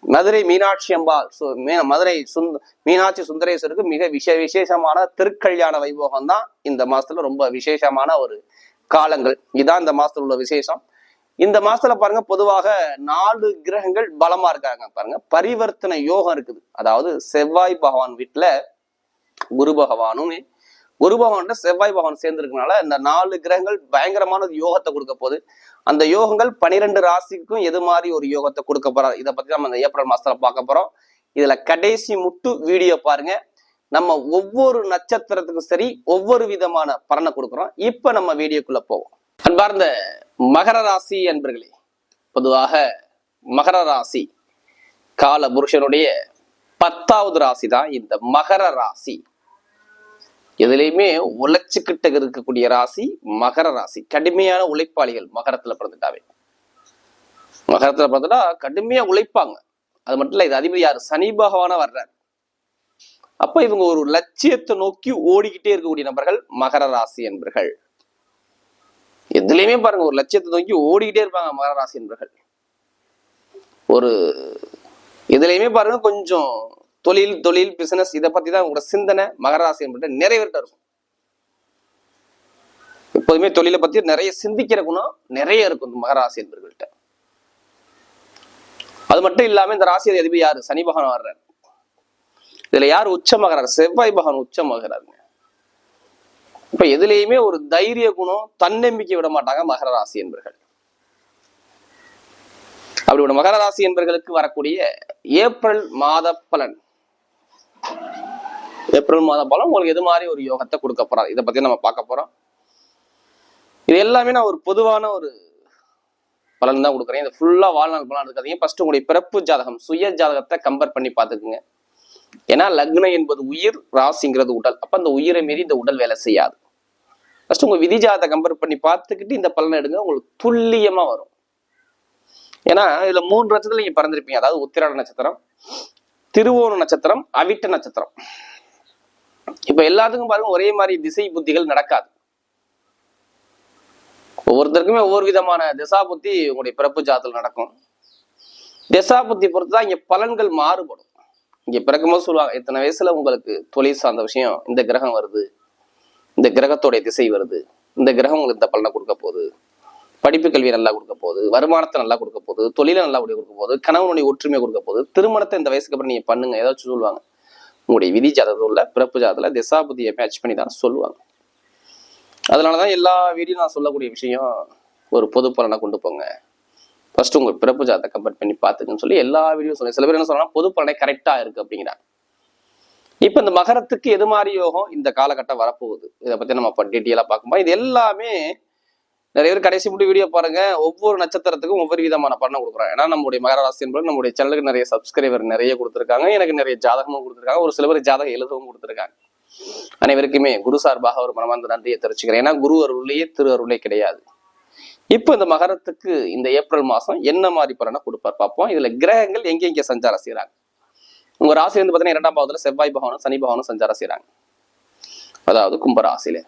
மதுரை மீனாட்சி அம்பாள் சு- மதுரை சுந்த மீனாட்சி சுந்தரேஸ்வருக்கு மிக விஷய விசேஷமான திருக்கல்யாண வைபோகம் தான் இந்த மாசத்துல ரொம்ப விசேஷமான ஒரு காலங்கள். இதான் இந்த மாசத்துல உள்ள விசேஷம். இந்த மாசத்துல பாருங்க பொதுவாக நாலு கிரகங்கள் பலமா இருக்காங்க பாருங்க. பரிவர்த்தனை யோகம் இருக்குது. அதாவது செவ்வாய் பகவான் வீட்டுல குரு பகவானும் குரு பகவான் செவ்வாய் பகவான் சேர்ந்திருக்கனால இந்த நாலு கிரகங்கள் பயங்கரமான யோகத்தை கொடுக்க போகுது. அந்த யோகங்கள் பனிரெண்டு ராசிக்கும் எது மாதிரி ஒரு யோகத்தை கொடுக்க போறாரு? இதை பத்தி நம்ம இந்த ஏப்ரல் மாசத்துல பார்க்க போறோம். இதுல கடைசி முட்டு வீடியோ பாருங்க. நம்ம ஒவ்வொரு நட்சத்திரத்துக்கும் சரி ஒவ்வொரு விதமான பலனை கொடுக்குறோம். இப்ப நம்ம வீடியோக்குள்ள போவோம். அன்பார்ந்த மகர ராசி என்பர்களே பொதுவாக மகர ராசி கால புருஷனுடைய பத்தாவது ராசி தான் இந்த மகர ராசி. எதுலையுமே உழைச்சுக்கிட்ட இருக்கக்கூடிய ராசி மகர ராசி. கடுமையான உழைப்பாளிகள் மகரத்துல பிறந்துட்டாவே. மகரத்துல பிறந்துட்டா கடுமையா உழைப்பாங்க. அது மட்டும் இல்ல இது அதிபதி யாரு? சனி பகவானா வர்றார். அப்ப இவங்க ஒரு லட்சியத்தை நோக்கி ஓடிக்கிட்டே இருக்கக்கூடிய நபர்கள் மகர ராசி என்பர்கள். எதுலையுமே பாருங்க ஒரு லட்சியத்தை நோக்கி ஓடிக்கிட்டே இருப்பாங்க மகர ராசி என்பர்கள். ஒரு இதுலயுமே பாருங்க கொஞ்சம் தொழில் தொழில் பிசினஸ் இதை பத்தி தான் உங்களோட சிந்தனை மகராசி என்பது நிறைவேற்ற இருக்கும். எப்போதுமே தொழிலை பத்தி நிறைய சிந்திக்கிற குணம் நிறைய இருக்கும் இந்த என்பவர்கள்ட்ட அது மட்டும் இல்லாம இந்த ராசி அதிபதி யாரு? சனி பகவான் வர்றாரு. இதுல யார் உச்சமாகிறார் செவ்வாய் பகவான் உச்சமாகிறாருங்க இப்ப எதுலேயுமே ஒரு தைரிய குணம் தன்னம்பிக்கை விட மாட்டாங்க மகர ராசி என்பர்கள். அப்படியோட மகர ராசி என்பர்களுக்கு வரக்கூடிய ஏப்ரல் மாத பலன். ஏப்ரல் மாத பலம் உங்களுக்கு எது மாதிரி ஒரு யோகத்தை கொடுக்க போறாரு? இதை பத்தி நம்ம பார்க்க போறோம். இது எல்லாமே நான் ஒரு பொதுவான ஒரு பலன் தான் கொடுக்குறேன். இது ஃபுல்லா வாழ்நாள் பலன் எடுக்காதீங்க ஃபர்ஸ்ட் உங்களுடைய பிறப்பு ஜாதகம் சுய ஜாதகத்தை கம்பேர் பண்ணி பார்த்துக்குங்க. ஏன்னா லக்னம் என்பது உயிர் ராசிங்கிறது உடல். அப்ப அந்த உயிரை மீறி இந்த உடல் வேலை செய்யாது. ஃபர்ஸ்ட் உங்க விதி ஜாதகத்தை கம்பேர் பண்ணி பார்த்துக்கிட்டு இந்த பலனை எடுங்க உங்களுக்கு துல்லியமா வரும். ஏன்னா இதுல மூன்று நட்சத்திரம் நீங்க பிறந்திருப்பீங்க. அதாவது உத்திராட நட்சத்திரம் திருவோண நட்சத்திரம் அவிட்ட நட்சத்திரம். இப்ப எல்லாத்துக்கும் பாருங்க ஒரே மாதிரி திசை புத்திகள் நடக்காது. ஒவ்வொருத்தருக்குமே ஒவ்வொரு விதமான திசா புத்தி உங்களுடைய பிறப்பு ஜாதத்தில் நடக்கும். திசா புத்தி பொறுத்து தான் இங்க பலன்கள் மாறுபடும். இங்க பிறக்கும்போது சொல்லுவாங்க இத்தனை வயசுல உங்களுக்கு தொழில் சார்ந்த விஷயம் இந்த கிரகம் வருது இந்த கிரகத்தோடைய திசை வருது இந்த கிரகம் உங்களுக்கு இந்த பலனை கொடுக்க போகுது. படிப்பு கல்வியை நல்லா கொடுக்க போகுது வருமானத்தை நல்லா கொடுக்க போகுது தொழிலை நல்லா கொடுக்க போகுது கணவனுடைய ஒற்றுமையை கொடுக்க போகுது திருமணத்தை இந்த வயசுக்கு அப்புறம் நீங்க பண்ணுங்க ஏதாச்சும் சொல்லுவாங்க. உங்களுடைய விதி ஜாதகத்தில் உள்ள பிறப்பு ஜாதகத்துல திசாபுதியை மேட்ச் பண்ணி தான் சொல்லுவாங்க. அதனாலதான் எல்லா வீடியோ நான் சொல்லக்கூடிய விஷயம் ஒரு பொது பலனை கொண்டு போங்க. ஃபர்ஸ்ட் உங்க பிறப்பு ஜாதகத்தை கம்பேர் பண்ணி பார்த்துக்குன்னு சொல்லி எல்லா வீடியோ சொல்லி சில பேர் என்ன சொல்லலாம் பொது பலனை கரெக்டா இருக்கு அப்படிங்கிறாங்க. இப்ப இந்த மகரத்துக்கு எது மாதிரி யோகம் இந்த காலகட்டம் வரப்போகுது? இதை பத்தி நம்ம டீட்டெயிலா பார்க்கும்போது இது எல்லாமே நிறைய பேர் கடைசி முடி வீடியோ பாருங்க. ஒவ்வொரு நட்சத்திரத்துக்கும் ஒவ்வொரு விதமான பலனை கொடுக்குறோம். ஏன்னா நம்முடைய மகர ராசி என்பது நம்முடைய சேனலுக்கு நிறைய சப்ஸ்கிரைபர் நிறைய கொடுத்துருக்காங்க. எனக்கு நிறைய ஜாதகமும் கொடுத்துருக்காங்க. ஒரு சில பேர் ஜாதகம் எழுதவும் கொடுத்துருக்காங்க. அனைவருக்குமே குரு சார்பாக ஒரு மனமார்ந்த நன்றியை தெரிவிச்சுக்கிறேன். ஏன்னா குரு அருளையே திரு அருளே கிடையாது. இப்போ இந்த மகரத்துக்கு இந்த ஏப்ரல் மாசம் என்ன மாதிரி பலனை கொடுப்பார் பார்ப்போம். இதுல கிரகங்கள் எங்க சஞ்சாரம் செய்யறாங்க உங்க ராசி வந்து பாத்தீங்கன்னா இரண்டாம் பாவத்துல செவ்வாய் பகவானும் சனி பகவானும் சஞ்சாரம் செய்யறாங்க அதாவது கும்பராசியில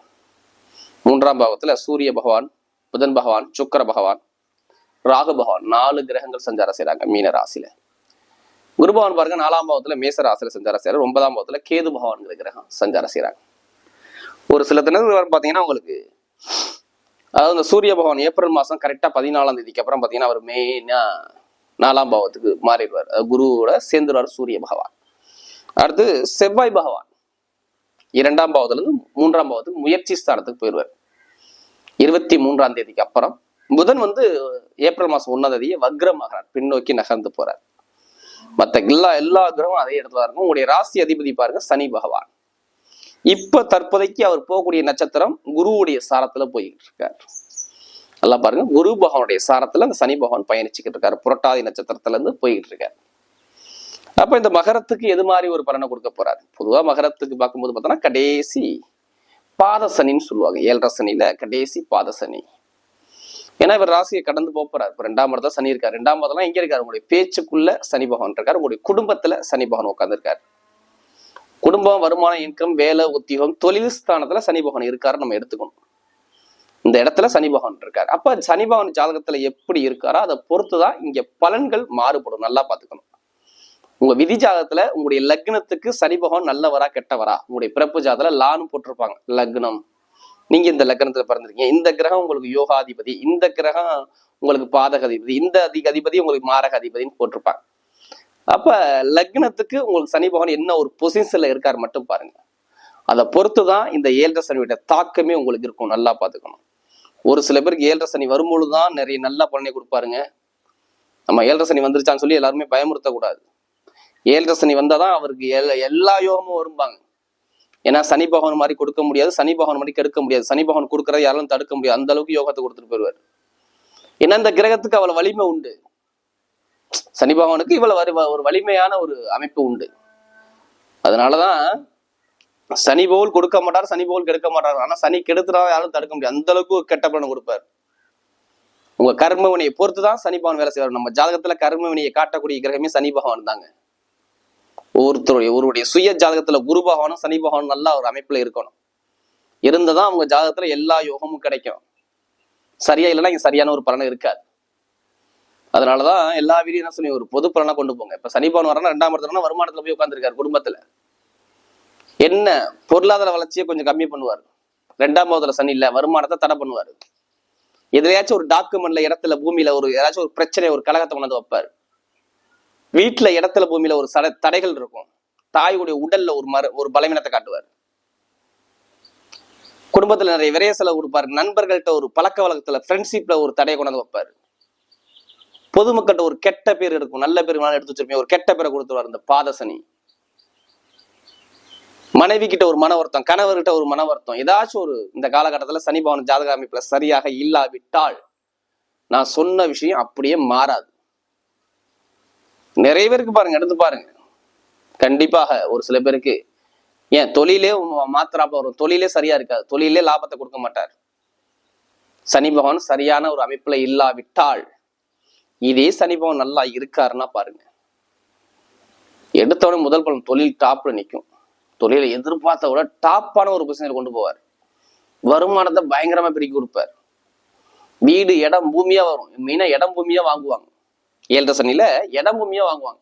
மூன்றாம் பாவத்துல சூரிய பகவான் புதன் பகவான் சுக்கர பகவான் ராகு பகவான் நாலு கிரகங்கள் சஞ்சாரம் செய்யறாங்க மீன ராசியில. குரு பகவான் பாருங்க நாலாம் பாவத்துல மேச ராசியில சஞ்சாரம் செய்யறாரு ஒன்பதாம் பாவத்துல கேது பகவான்கிற கிரகம் சஞ்சாரம் செய்யறாங்க ஒரு சில தினங்கள் பாத்தீங்கன்னா உங்களுக்கு அதாவது இந்த சூரிய பகவான் ஏப்ரல் மாசம் கரெக்டா பதினாலாம் தேதிக்கு அப்புறம் பாத்தீங்கன்னா அவர் மெயினா நாலாம் பாவத்துக்கு மாறிடுவார். அதாவது குருவோட சேர்ந்துருவார் சூரிய பகவான். அடுத்து செவ்வாய் பகவான். இரண்டாம் பாவத்துல இருந்து மூன்றாம் பாவத்துக்கு முயற்சி ஸ்தானத்துக்கு போயிடுவார். இருபத்தி மூன்றாம் தேதிக்கு அப்புறம் புதன் வந்து ஏப்ரல் மாசம் ஒன்னாம் தேதியை வக்ரமாகிறார். பின்னோக்கி நகர்ந்து போறார். மற்ற எல்லா எல்லா கிரகமும் அதே இடத்துல இருக்கும். உங்களுடைய ராசி அதிபதி பாருங்க சனி பகவான். இப்ப தற்போதைக்கு அவர் போகக்கூடிய நட்சத்திரம் குருவுடைய சாரத்துல போய்கிட்டு இருக்கார் நல்லா பாருங்க குரு பகவானுடைய சாரத்துல அந்த சனி பகவான் பயணிச்சுக்கிட்டு இருக்காரு. புரட்டாதி நட்சத்திரத்துல இருந்து போய்கிட்டு இருக்காரு அப்ப இந்த மகரத்துக்கு எது மாதிரி ஒரு பலனை கொடுக்க போறாரு? பொதுவா மகரத்துக்கு பார்க்கும்போது பார்த்தோம்னா கடைசி பாதசனின்னு சொல்லுவாங்க. ஏழரை கடைசி பாதசனி. ஏன்னா இவர் ராசியை கடந்து போகிறார் இப்போ ரெண்டாம் இடத்துல சனி இருக்கார். ரெண்டாம் இடத்துல எங்க இருக்காரு? உங்களுடைய பேச்சுக்குள்ள சனி பகவான் இருக்காரு. உங்களுடைய குடும்பத்துல சனி பகவான் உட்கார்ந்துருக்காரு. குடும்பம் வருமானம் இன்கம் வேலை உத்தியோகம் தொழில் ஸ்தானத்துல சனி பகவான் இருக்காரு நம்ம எடுத்துக்கணும். இந்த இடத்துல சனி பகவான் இருக்காரு. அப்ப சனி பகவான் ஜாதகத்துல எப்படி இருக்காரோ அதை பொறுத்துதான் இங்க பலன்கள் மாறுபடும். நல்லா பாத்துக்கணும் உங்க விதி ஜாதத்துல உங்களுடைய லக்னத்துக்கு சனி பகவான் நல்லவரா கெட்டவரா? உங்களுடைய பிறப்பு ஜாதத்துல லான்னு போட்டிருப்பாங்க லக்னம். நீங்க இந்த லக்னத்துல பிறந்திருக்கீங்க. இந்த கிரகம் உங்களுக்கு யோகாதிபதி இந்த கிரகம் உங்களுக்கு பாதக அதிபதி இந்த அதிக அதிபதி உங்களுக்கு மாரக அதிபதின்னு போட்டிருப்பாங்க. அப்ப லக்னத்துக்கு உங்களுக்கு சனி பகவான் என்ன ஒரு பொசிஷன்ல இருக்காரு மட்டும் பாருங்க. அதை பொறுத்து தான் இந்த ஏழரை சனியோட தாக்கமே உங்களுக்கு இருக்கும் நல்லா பார்த்துக்கணும். ஒரு சில பேருக்கு ஏழரை சனி வரும்பொழுது தான் நிறைய நல்ல பலனை கொடுப்பாருங்க. நம்ம ஏழரை சனி வந்துருச்சான்னு சொல்லி எல்லாருமே பயமுறுத்தக்கூடாது. ஏழரை சனி வந்தாதான் அவருக்கு எல்லா எல்லா யோகமும் வரும்பாங்க. ஏன்னா சனி பகவான் மாதிரி கொடுக்க முடியாது சனி பகவான் மாதிரி கெடுக்க முடியாது. சனி பகவான் கொடுக்குறத யாரும் தடுக்க முடியாது. அந்த அளவுக்கு யோகத்தை கொடுத்துட்டு போயிடுவார். ஏன்னா இந்த கிரகத்துக்கு அவ்வளோ வலிமை உண்டு. சனி பகவானுக்கு இவ்வளவு ஒரு வலிமையான ஒரு அமைப்பு உண்டு. அதனாலதான் சனி போல் கொடுக்க மாட்டார் சனி போல் கெடுக்க மாட்டார். ஆனா சனி கெடுத்துறா யாரும் தடுக்க முடியாது. அந்த அளவுக்கு கெட்ட பலன் கொடுப்பார். உங்க கர்ம வினையை பொறுத்து தான் சனி பகவான் வேலை செய்வார். நம்ம ஜாதகத்துல கர்ம வினையை காட்டக்கூடிய கிரகமே சனி பகவான் தாங்க. ஒருத்தருடைய ஒருவருடைய சுய ஜாதகத்துல குரு பகவானும் சனி பகவானும் நல்லா ஒரு அமைப்புல இருக்கணும். இருந்ததான் அவங்க ஜாதகத்துல எல்லா யோகமும் கிடைக்கும். சரியா இல்லைன்னா இங்க சரியான ஒரு பலனும் இருக்காது. அதனாலதான் எல்லா வீடியும் என்ன சொல்லி ஒரு பொது பலனா கொண்டு போங்க. இப்ப சனி பகவான் வரனா ரெண்டாம் இடத்துல வருமானத்துல போய் உட்காந்துருக்காரு குடும்பத்துல. என்ன? பொருளாதார வளர்ச்சியை கொஞ்சம் கம்மி பண்ணுவார். ரெண்டாம் பாவத்துல சனி இல்ல வருமானத்தை தடை பண்ணுவார். எதுலையாச்சும் ஒரு டாக்குமெண்ட்ல இடத்துல பூமியில ஒரு ஏதாச்சும் ஒரு பிரச்சனை ஒரு கழகத்தை கொண்டு வந்து வைப்பார். வீட்டுல இடத்துல பூமியில ஒரு சட தடைகள் இருக்கும். தாயுடைய உடல்ல ஒரு மறு ஒரு பலவீனத்தை காட்டுவார். குடும்பத்துல நிறைய விரைய செலவு கொடுப்பாரு. நண்பர்கள்ட்ட ஒரு பழக்க வழக்கத்துல ஃப்ரெண்ட்ஷிப்ல ஒரு தடையை கொண்டு வந்து வைப்பாரு. பொதுமக்கள்கிட்ட ஒரு கெட்ட பேர் இருக்கும் நல்ல பேர் வேணாலும் எடுத்து வச்சிருப்பீங்க. ஒரு கெட்ட பேரை கொடுத்துருவார் இந்த பாதசனி மனைவி கிட்ட ஒரு மன வருத்தம் கணவர்கிட்ட ஒரு மன வருத்தம். ஏதாச்சும் ஒரு இந்த காலகட்டத்தில் சனி பவன் ஜாதக அமைப்புல சரியாக இல்லாவிட்டால் நான் சொன்ன விஷயம் அப்படியே மாறாது. நிறைய பேருக்கு பாருங்க எடுத்து பாருங்க. கண்டிப்பாக ஒரு சில பேருக்கு ஏன் தொழிலே மாத்திராப்ப வரும் தொழிலே சரியா இருக்காது. தொழிலே லாபத்தை கொடுக்க மாட்டார். சனி பகவான் சரியான ஒரு அமைப்புல இல்லாவிட்டால் இதே சனி பகவான் நல்லா இருக்காருன்னா பாருங்க. எடுத்தவொடனே முதல் பலன் தொழில் டாப்ல நிற்கும் தொழிலை எதிர்பார்த்த விட டாப்பான ஒரு பிசினஸ் கொண்டு போவார். வருமானத்தை பயங்கரமா பிரிக்கி கொடுப்பார். வீடு இடம் பூமியா வரும். மெயினா இடம் பூமியா வாங்குவாங்க. ஏழரை சனியில இடம் பூமியா வாங்குவாங்க.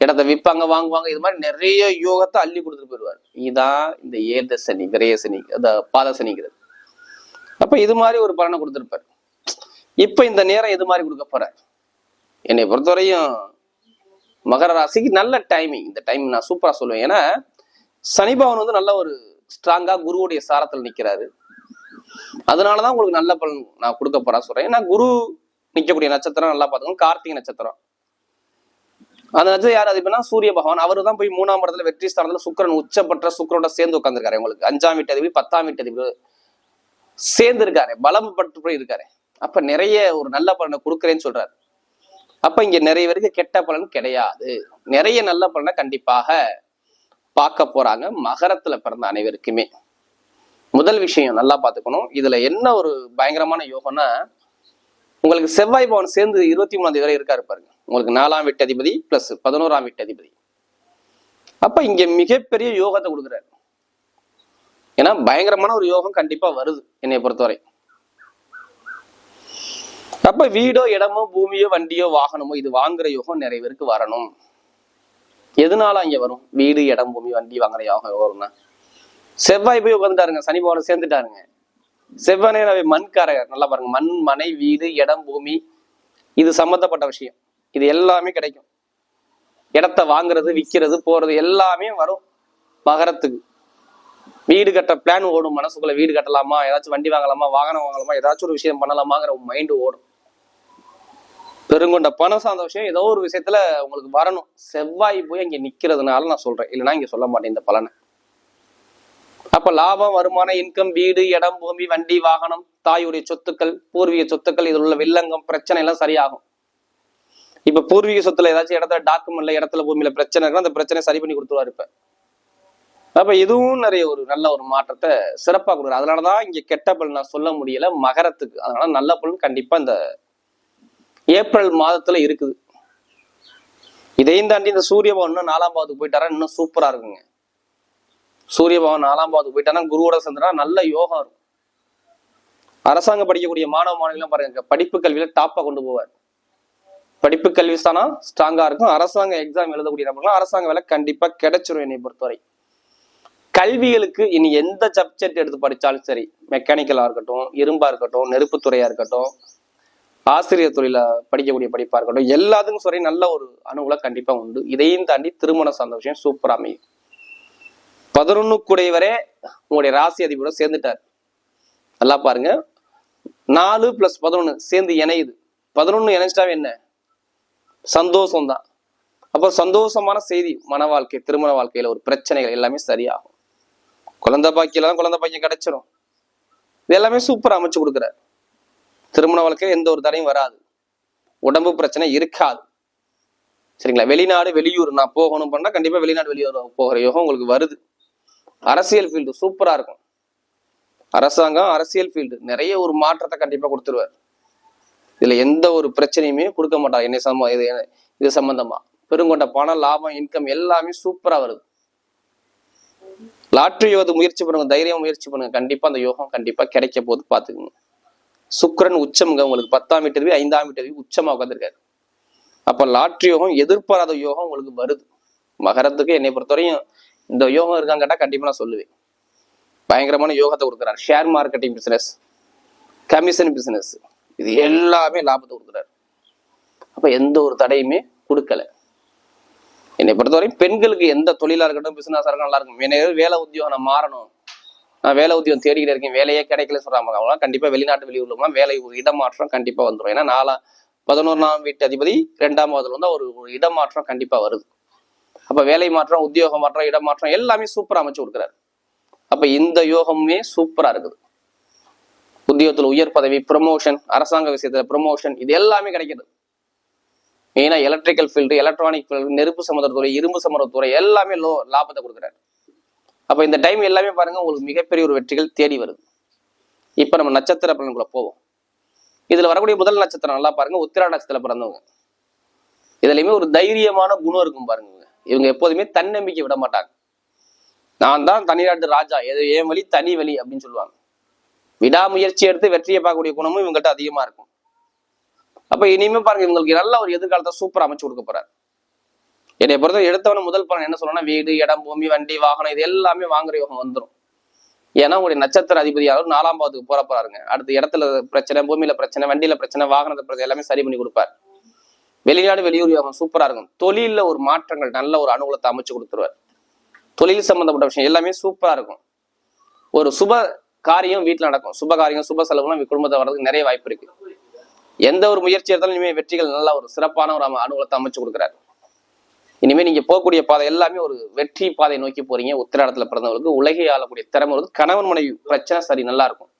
இடத்த விற்பாங்க வாங்குவாங்க. இது மாதிரி நிறைய யோகத்தை அள்ளி கொடுத்துட்டு போயிடுவார். இதுதான் இந்த ஏழரை சனி விரைய சனி அந்த பாத சனிங்கிறது. அப்ப இது மாதிரி ஒரு பலனை கொடுத்துருப்பார். இப்ப இந்த நேரம் எது மாதிரி கொடுக்க போறார் என்னை பொறுத்தவரையும் மகர ராசிக்கு நல்ல டைமிங் இந்த டைம் நான் சூப்பரா சொல்லுவேன். ஏன்னா சனி பவன் வந்து நல்ல ஒரு ஸ்ட்ராங்கா குருவுடைய சாரத்தில் நிற்கிறாரு அதனாலதான் உங்களுக்கு நல்ல பலன் நான் கொடுக்க போறா சொல்றேன். ஏன்னா குரு நிக்கக்கூடிய நட்சத்திரம் நல்லா பார்த்துக்கணும். கார்த்திகை நட்சத்திரம். அந்த நட்சத்திரம் யார் அதிபர்னா சூரிய பகவான். அவர் தான் போய் மூணாம் இடத்துல வெற்றி ஸ்தானத்துல சுக்கரன் உச்சப்பட்ட சுக்கரோட சேர்ந்து உட்காந்துருக்காரு உங்களுக்கு அஞ்சாம் வீட்டு அதிபர் பத்தாம் வீட்டு அதிபர் சேர்ந்து இருக்காரு பலம் பட்டு போய் இருக்காரு. அப்ப நிறைய ஒரு நல்ல பலனை கொடுக்குறேன்னு சொல்றாரு. அப்ப இங்க நிறைய பேருக்கு கெட்ட பலன் கிடையாது. நிறைய நல்ல பலனை கண்டிப்பாக பார்க்க போறாங்க. மகரத்துல பிறந்த அனைவருக்குமே. முதல் விஷயம் நல்லா பார்த்துக்கணும். இதுல என்ன ஒரு பயங்கரமான யோகம்னா உங்களுக்கு செவ்வாய் பவன் சேர்ந்து இருபத்தி மூணாம் தேதி வரை இருக்காரு பாருங்க. உங்களுக்கு நாலாம் வீட்டு அதிபதி பிளஸ் பதினோராம் வீட்டு அதிபதி. அப்ப இங்க மிகப்பெரிய யோகத்தை கொடுக்குறாரு. ஏன்னா பயங்கரமான ஒரு யோகம் கண்டிப்பா வருது என்னை பொறுத்தவரை. அப்ப வீடோ இடமோ பூமியோ வண்டியோ வாகனமோ இது வாங்குற யோகம் நிறைய பேருக்கு வரணும். எதனால அங்க வரும்? வீடு இடம் பூமி வண்டி வாங்குற யோகம் வரும்னா செவ்வாய் போய் உட்காந்துட்டாருங்க சனி பவனை சேர்ந்துட்டாருங்க. செவ்வாய் மண்காரகர். நல்லா பாருங்க. மண் மனை வீடு இடம் பூமி. இது சம்பந்தப்பட்ட விஷயம். இது எல்லாமே கிடைக்கும். இடத்த வாங்குறது விற்கிறது போறது எல்லாமே வரும் மகரத்துக்கு. வீடு கட்ட பிளான் ஓடும். மனசுக்குள்ள வீடு கட்டலாமா? ஏதாச்சும் வண்டி வாங்கலாமா? வாகனம் வாங்கலாமா? ஏதாச்சும் ஒரு விஷயம் பண்ணலாமாங்கிற மைண்டு ஓடும். பெருங்கொண்ட பணம் சார்ந்த விஷயம் ஏதோ ஒரு விஷயத்துல உங்களுக்கு வரணும். செவ்வாய் போய் அங்க நிக்கிறதுனால நான் சொல்றேன். இல்லைன்னா இங்க சொல்ல மாட்டேன் இந்த பலனை. அப்ப லாபம் வருமானம் இன்கம் வீடு இடம் பூமி வண்டி வாகனம் தாயுடைய சொத்துக்கள் பூர்வீக சொத்துக்கள் இதில் உள்ள வில்லங்கம் பிரச்சனை எல்லாம் சரியாகும். இப்ப பூர்வீக சொத்துல ஏதாச்சும் இடத்துல டாக்குமெண்ட்ல இடத்துல பூமியில பிரச்சனை இருக்குன்னா அந்த பிரச்சனை சரி பண்ணி கொடுத்துருவாரு இப்ப. அப்ப இதுவும் நிறைய ஒரு நல்ல ஒரு மாற்றத்தை சிறப்பா கொடுக்குறாரு அதனாலதான் இங்க கெட்ட பலன் நான் சொல்ல முடியல மகரத்துக்கு. அதனால நல்ல பலன் கண்டிப்பா இந்த ஏப்ரல் மாதத்துல இருக்குது. இதையும் தாண்டி இந்த சூரிய இன்னும் நாலாம் பாவத்துக்கு போயிட்டாரா இன்னும் சூப்பரா இருக்குங்க. சூரிய பகவான் நாலாம் பாவத்துக்கு போயிட்டானா குருவோட சேர்ந்தனா நல்ல யோகம் இருக்கும். அரசாங்கம் படிக்கக்கூடிய மாணவ மாணவிகளும் பாருங்க படிப்பு கல்வியில டாப்பா கொண்டு போவார். படிப்பு கல்வி தானா ஸ்ட்ராங்கா இருக்கும். அரசாங்க எக்ஸாம் எழுதக்கூடிய நபர்களும் அரசாங்க வேலை கண்டிப்பா கிடைச்சிரும் என்னை பொறுத்தவரை. கல்விகளுக்கு இனி எந்த சப்ஜெக்ட் எடுத்து படித்தாலும் சரி மெக்கானிக்கலா இருக்கட்டும் இரும்பா இருக்கட்டும் நெருப்புத்துறையாக இருக்கட்டும் ஆசிரியர் தொழில படிக்கக்கூடிய படிப்பா இருக்கட்டும் எல்லாத்துக்கும் சரி நல்ல ஒரு அனுகூலம் கண்டிப்பா உண்டு. இதையும் தாண்டி திருமணம் சார்ந்த விஷயம் சூப்பரா அமையும். பதினொன்னு கூடையவரே உங்களுடைய ராசி அதிபரோட சேர்ந்துட்டார். நல்லா பாருங்க. நாலு பிளஸ் பதினொன்னு சேர்ந்து இணையுது. பதினொன்னு இணைச்சிட்டாவே என்ன? சந்தோஷம் தான் அப்போ சந்தோஷமான செய்தி மன வாழ்க்கை திருமண வாழ்க்கையில ஒரு பிரச்சனைகள் எல்லாமே சரியாகும். குழந்தை பாக்கியெல்லாம் குழந்தை பாக்கியம் கிடைச்சிரும். இது எல்லாமே சூப்பராக அமைச்சு கொடுக்குறாரு. திருமண வாழ்க்கையில் எந்த ஒரு தடையும் வராது. உடம்பு பிரச்சனை இருக்காது. சரிங்களா? வெளிநாடு வெளியூர் நான் போகணும் பண்ணா கண்டிப்பா வெளிநாடு வெளியூர் போகிற யோகம் உங்களுக்கு வருது. அரசியல் ஃபீல்டு சூப்பரா இருக்கும். அரசாங்கம் அரசியல் ஃபீல்டு நிறைய ஒரு மாற்றத்தை கண்டிப்பா கொடுத்துருவார். இதுல எந்த ஒரு பிரச்சனையுமே கொடுக்க மாட்டார். என்னை சம்ம இது இது சம்பந்தமா. பெருங்கொண்ட பணம் லாபம் இன்கம் எல்லாமே சூப்பரா வருது லாட்ரி யோகத்து முயற்சி பண்ணுங்க தைரியம் முயற்சி பண்ணுங்க. கண்டிப்பா அந்த யோகம் கண்டிப்பா கிடைக்க போது பாத்துக்கோங்க சுக்கரன் உச்சம்ங்க உங்களுக்கு. பத்தாம் வீட்டு ஐந்தாம் வீட்டு உச்சமா உட்காந்துருக்காரு அப்ப லாட்ரி யோகம் எதிர்பாராத யோகம் உங்களுக்கு வருது. மகரத்துக்கு என்னை பொறுத்தவரையும் இந்த யோகம் இருக்கான்னு கேட்டா கண்டிப்பா நான் சொல்லுவேன். பயங்கரமான யோகத்தை கொடுக்குறாரு. Share marketing business commission business இது எல்லாமே லாபத்தை கொடுக்குறாரு. அப்போ எந்த ஒரு தடையுமே கொடுக்கல. என்னை பொறுத்தவரையும் பெண்களுக்கு எந்த தொழிலா இருக்கட்டும் பிசினஸா இருக்கட்டும் நல்லா இருக்கும். என்ன வேலை உத்தியோகம் நான் மாறணும். நான் வேலை உத்தியோகம் தேடிக்கிட்டு இருக்கேன். வேலையே கிடைக்கல சொல்றாங்க. அவங்க கண்டிப்பா வெளிநாட்டு வெளியூர்லாம் வேலை ஒரு இடமாற்றம் கண்டிப்பா வந்துடும் ஏன்னா நாலாம் பதினொன்றாம் வீட்டு அதிபதி ரெண்டாம் மாதத்துல வந்து ஒரு இடமாற்றம் கண்டிப்பா வருது. அப்போ வேலை மாற்றம் உத்தியோக மாற்றம் இடமாற்றம் எல்லாமே சூப்பராக அமைச்சு கொடுக்குறாரு. அப்போ இந்த யோகமே சூப்பரா இருக்குது. உத்தியோகத்தில் உயர் பதவி ப்ரொமோஷன் அரசாங்க விஷயத்தில் ப்ரொமோஷன் இது எல்லாமே கிடைக்கிறது மெயினாக எலக்ட்ரிக்கல் ஃபீல்டு எலக்ட்ரானிக் ஃபீல்டு நெருப்பு சமுதிரத்துறை இரும்பு சமுதிரத்துறை எல்லாமே லோ லாபத்தை கொடுக்குறாரு. அப்போ இந்த டைம் எல்லாமே பாருங்க உங்களுக்கு மிகப்பெரிய ஒரு வெற்றிகள் தேடி வருது. இப்போ நம்ம நட்சத்திர பலன்குள்ள போவோம். இதுல வரக்கூடிய முதல் நட்சத்திரம் நல்லா பாருங்க உத்திரா நட்சத்திரம் பிறந்தவங்க. இதுலையுமே ஒரு தைரியமான குணம் இருக்கும் பாருங்க. இவங்க எப்போதுமே தன்னம்பிக்கை விட மாட்டாங்க. நான் தான் தனிநாட்டு ராஜா. எது ஏன் வழி தனி வழி அப்படின்னு சொல்லுவாங்க. விடாமுயற்சி எடுத்து வெற்றியை பார்க்கக்கூடிய குணமும் இவங்ககிட்ட அதிகமா இருக்கும். அப்ப இனிமே பாருங்க இவங்களுக்கு நல்ல ஒரு எதிர்காலத்தை சூப்பர் அமைச்சு கொடுக்க போறாரு. என்னை பொறுத்த எடுத்தவன முதல் பலன் என்ன சொல்லணும்னா வீடு இடம் பூமி வண்டி வாகனம் இது எல்லாமே வாங்குற யோகம் வந்துடும் ஏன்னா உங்களுடைய நட்சத்திர அதிபதியாளர் நாலாம் பாவத்துக்கு போற போறாருங்க. அடுத்த இடத்துல பிரச்சனை பூமியில பிரச்சனை வண்டியில பிரச்சனை வாகனத்தை பிரச்சனை எல்லாமே சரி பண்ணி கொடுப்பாரு. வெளிநாடு வெளியூர் யோகம் சூப்பரா இருக்கும். தொழிலில் ஒரு மாற்றங்கள் நல்ல ஒரு அனுகூலத்தை அமைச்சு கொடுத்துருவார். தொழில் சம்பந்தப்பட்ட விஷயம் எல்லாமே சூப்பரா இருக்கும். ஒரு சுப காரியம் வீட்டில் நடக்கும். சுப காரியம் சுப செலவுலாம் குடும்பத்தை வர்றதுக்கு நிறைய வாய்ப்பு இருக்கு. எந்த ஒரு முயற்சி எடுத்தாலும் இனிமேல் வெற்றிகள் நல்ல ஒரு சிறப்பான ஒரு அனுகூலத்தை அமைச்சு கொடுக்குறாரு. இனிமேல் நீங்க போகக்கூடிய பாதை எல்லாமே ஒரு வெற்றி பாதை நோக்கி போறீங்க. உத்திராடத்துல பிறந்தவங்களுக்கு உலகை ஆளக்கூடிய திறமை கணவன் மனைவி பிரச்சனை சரி நல்லா இருக்கும்.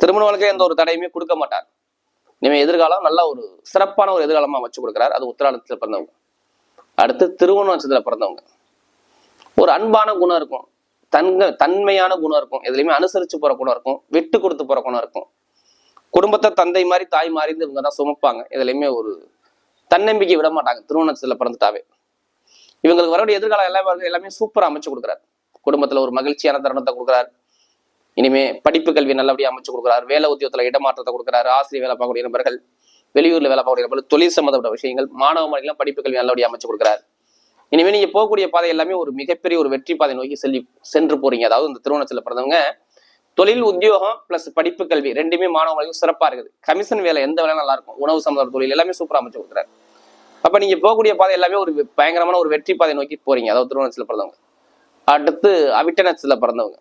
திருமண வாழ்க்கையில எந்த ஒரு தடையுமே கொடுக்க மாட்டார். இனிமே எதிர்காலம் நல்ல ஒரு சிறப்பான ஒரு எதிர்காலமா அமைச்சு கொடுக்குறாரு. அது உத்திராடத்துல பிறந்தவங்க. அடுத்து திருவோண பிறந்தவங்க. ஒரு அன்பான குணம் இருக்கும். தன்க தன்மையான குணம் இருக்கும். எதுலையுமே அனுசரிச்சு போற குணம் இருக்கும். விட்டு கொடுத்து போற குணம் இருக்கும். குடும்பத்தை தந்தை மாதிரி தாய் மாதிரி இவங்க தான் சுமப்பாங்க. எதுலையுமே ஒரு தன்னம்பிக்கை விட மாட்டாங்க. திருவண்ணத்துல பிறந்துட்டாவே. இவங்களுக்கு வரக்கூடிய எதிர்காலம் எல்லாமே எல்லாமே சூப்பரா அமைச்சு கொடுக்குறாரு. குடும்பத்துல ஒரு மகிழ்ச்சியான தருணத்தை கொடுக்குறாரு. இனிமே படிப்பு கல்வி நல்லபடியா அமைச்சு கொடுக்குறாரு. வேலை உத்தியோகத்துல இடமாற்றத்தை கொடுக்குறாரு. ஆசிரியர் வேலை பார்க்கக்கூடிய நபர்கள் வெளியூர்ல வேலை பார்க்கக்கூடிய நபர்கள் தொழில் சம்மந்தப்பட்ட விஷயங்கள் மாணவ மாணவிகளும் படிப்பு கல்வி நல்லபடியாக அமைச்சு கொடுக்குறாரு. இனிமே நீங்க போகக்கூடிய பாதை எல்லாமே ஒரு மிகப்பெரிய ஒரு வெற்றி பாதை நோக்கி செல்லி சென்று போறீங்க. அதாவது இந்த திருவண்ணத்தில் பிறந்தவங்க தொழில் உத்தியோகம் பிளஸ் படிப்பு கல்வி ரெண்டுமே மாணவர்களுக்கு சிறப்பா இருக்குது. கமிஷன் வேலை எந்த வேலை நல்லா இருக்கும். உணவு சம்பந்த தொழில் எல்லாமே சூப்பரா அமைச்சு கொடுக்குறாரு. அப்ப நீங்க போகக்கூடிய பாதை எல்லாமே ஒரு பயங்கரமான ஒரு வெற்றி பாதை நோக்கி போறீங்க. அதாவது திருவண்ணத்தில் பிறந்தவங்க. அடுத்து அவிட்டனத்துல பிறந்தவங்க.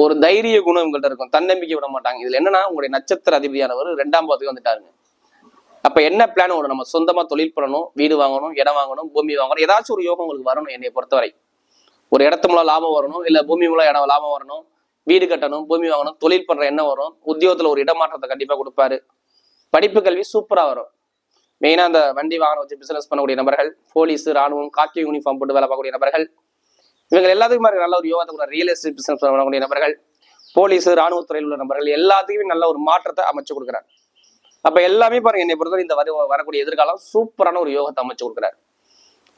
ஒரு தைரிய குணம் இவங்கள்ட்ட இருக்கும். தன்னம்பிக்கை விட மாட்டாங்க. இதுல என்னன்னா உங்களுடைய நட்சத்திர அதிபதியானவர் ரெண்டாம் பாவத்துக்கு வந்துட்டாருங்க. அப்ப என்ன பிளான் ஒரு நம்ம சொந்தமா தொழில் பண்ணணும் வீடு வாங்கணும் இடம் வாங்கணும் பூமி வாங்கணும் ஏதாச்சும் ஒரு யோகம் உங்களுக்கு வரணும் என்னை பொறுத்தவரை. ஒரு இடத்து மூலம் லாபம் வரணும் இல்ல பூமி மூலம் இடம் லாபம் வரணும் வீடு கட்டணும் பூமி வாங்கணும் தொழில் பண்ற என்ன வரும் உத்தியோகத்துல ஒரு இடமாற்றத்தை கண்டிப்பா கொடுப்பாரு. படிப்பு கல்வி சூப்பரா வரும். மெயினா அந்த வண்டி வாகனம் வச்சு பிசினஸ் பண்ணக்கூடிய நபர்கள் போலீஸ் ராணுவம் காக்கி யூனிஃபார்ம் போட்டு வேலை பார்க்கக்கூடிய நபர்கள் இவங்க எல்லாத்துக்கும் மாதிரி நல்ல ஒரு யோகத்தை கூட ரியல் எஸ்டேட் பிசினஸ் பண்ணக்கூடிய நபர்கள் போலீஸ் ராணுவத்துறையில் உள்ள நபர்கள் எல்லாத்துக்குமே நல்ல ஒரு மாற்றத்தை அமைச்சு கொடுக்குறாரு. அப்ப எல்லாமே பாருங்க என்னை பொறுத்தவரை இந்த வர வரக்கூடிய எதிர்காலம் சூப்பரான ஒரு யோகத்தை அமைச்சு கொடுக்குறாரு.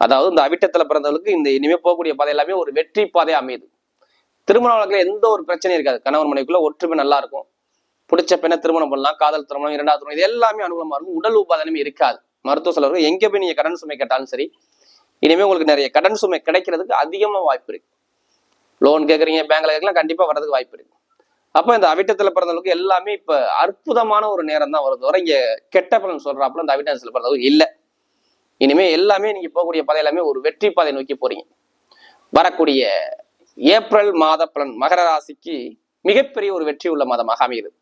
அதாவது இந்த அவிட்டத்துல பிறந்தவர்களுக்கு இந்த இனிமே போகக்கூடிய பாதை எல்லாமே ஒரு வெற்றி பாதை அமையுது. திருமண வழக்கில் எந்த ஒரு பிரச்சனையும் இருக்காது. கணவன் மனைவிக்குள்ள ஒற்றுமை நல்லா இருக்கும். பிடிச்ச பெண்ணை திருமணம் பண்ணலாம் காதல் திருமணம் இரண்டாவது திருமணம் இது எல்லாமே அனுகூலமா இருக்கும். உடல் உபாதனமே இருக்காது. மருத்துவ செலவு எங்க போய் நீங்க கடன் சுமை கேட்டாலும் சரி இனிமே உங்களுக்கு நிறைய கடன் சுமை கிடைக்கிறதுக்கு அதிகமாக வாய்ப்பு இருக்கு. லோன் கேட்குறீங்க பேங்க்ல கேட்கலாம் கண்டிப்பாக வர்றதுக்கு வாய்ப்பு இருக்கு. அப்போ இந்த அவிட்டத்தில் பிறந்தவங்களுக்கு எல்லாமே இப்போ அற்புதமான ஒரு நேரம் தான் வருது. வர இங்கே கெட்ட பலன் சொல்கிறாப்புல இந்த அவிட்டத்தில் பிறந்தவங்க இல்லை. இனிமே எல்லாமே நீங்க போகக்கூடிய பாதை எல்லாமே ஒரு வெற்றி பாதை நோக்கி போறீங்க. வரக்கூடிய ஏப்ரல் மாத பலன் மகர ராசிக்கு மிகப்பெரிய ஒரு வெற்றி உள்ள மாதமாக அமைகிறது